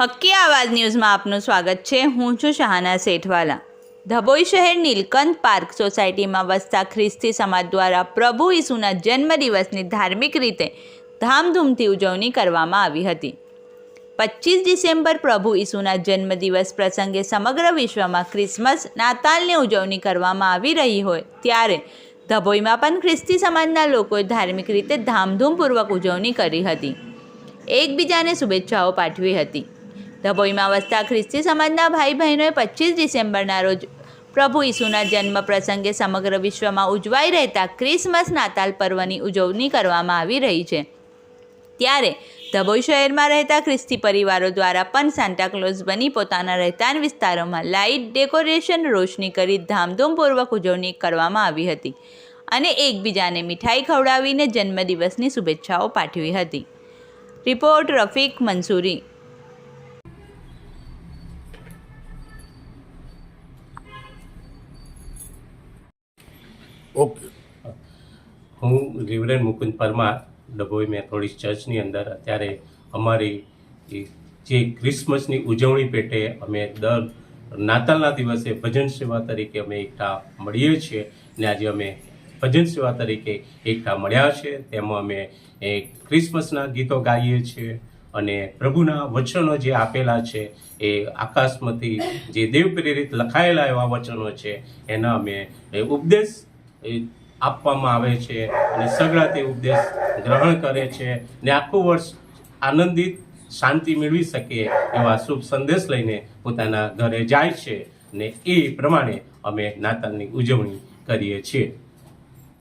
અવાજ ન્યૂઝમાં આપનું સ્વાગત છે. હું છું શહાના શેઠવાલા. ધબોઈ શહેર નીલકંઠ પાર્ક સોસાયટીમાં વસતા ખ્રિસ્તી સમાજ દ્વારા પ્રભુ ઈસુના જન્મદિવસની ધાર્મિક રીતે ધામધૂમથી ઉજવણી કરવામાં આવી હતી. પચીસ ડિસેમ્બર પ્રભુ ઈસુના જન્મદિવસ પ્રસંગે સમગ્ર વિશ્વમાં ક્રિસમસ, નાતાલની ઉજવણી કરવામાં આવી રહી હોય ત્યારે ધભોઈમાં પણ ખ્રિસ્તી સમાજના લોકોએ ધાર્મિક રીતે ધામધૂમપૂર્વક ઉજવણી કરી હતી. એકબીજાને શુભેચ્છાઓ પાઠવી હતી. ધભોઈમાં વસતા ખ્રિસ્તી સમાજના ભાઈ બહેનોએ પચીસ ડિસેમ્બરના રોજ પ્રભુ ઈસુના જન્મ પ્રસંગે સમગ્ર વિશ્વમાં ઉજવાઈ રહેતા ક્રિસમસ નાતાલ પર્વની ઉજવણી કરવામાં આવી રહી છે. ત્યારે ધભોઈ શહેરમાં રહેતા ખ્રિસ્તી પરિવારો દ્વારા પણ સાન્ટાક્લોઝ બની પોતાના રહેતાણ વિસ્તારોમાં લાઇટ ડેકોરેશન રોશની કરી ધામધૂમપૂર્વક ઉજવણી કરવામાં આવી હતી અને એકબીજાને મીઠાઈ ખવડાવીને જન્મદિવસની શુભેચ્છાઓ પાઠવી હતી. રિપોર્ટ રફીક મંસૂરી. ઓકે હું રિવરેન મુકુંદ પરમાર, ડભોઈ મેથોડિસ્ટ ચર્ચની અંદર અત્યારે અમારી જે ક્રિસમસની ઉજવણી પેટે અમે દર નાતાલના દિવસે ભજન સેવા તરીકે અમે એકઠા મળીએ છીએ ને આજે અમે ભજન સેવા તરીકે એકઠા મળ્યા છે. તેમાં અમે એ ક્રિસમસના ગીતો ગાઈએ છીએ અને પ્રભુના વચનો જે આપેલા છે એ આકાશમાંથી જે દેવ પ્રેરિત લખાયેલા એવા વચનો છે એના અમે ઉપદેશ આપવામાં આવે છે અને સગળા તે ઉપદેશ ગ્રહણ કરે છે ને આખું વર્ષ આનંદિત શાંતિ મેળવી શકે એવા શુભ સંદેશ લઈને પોતાના ઘરે જાય છે ને એ પ્રમાણે અમે નાતાલની ઉજવણી કરીએ છીએ.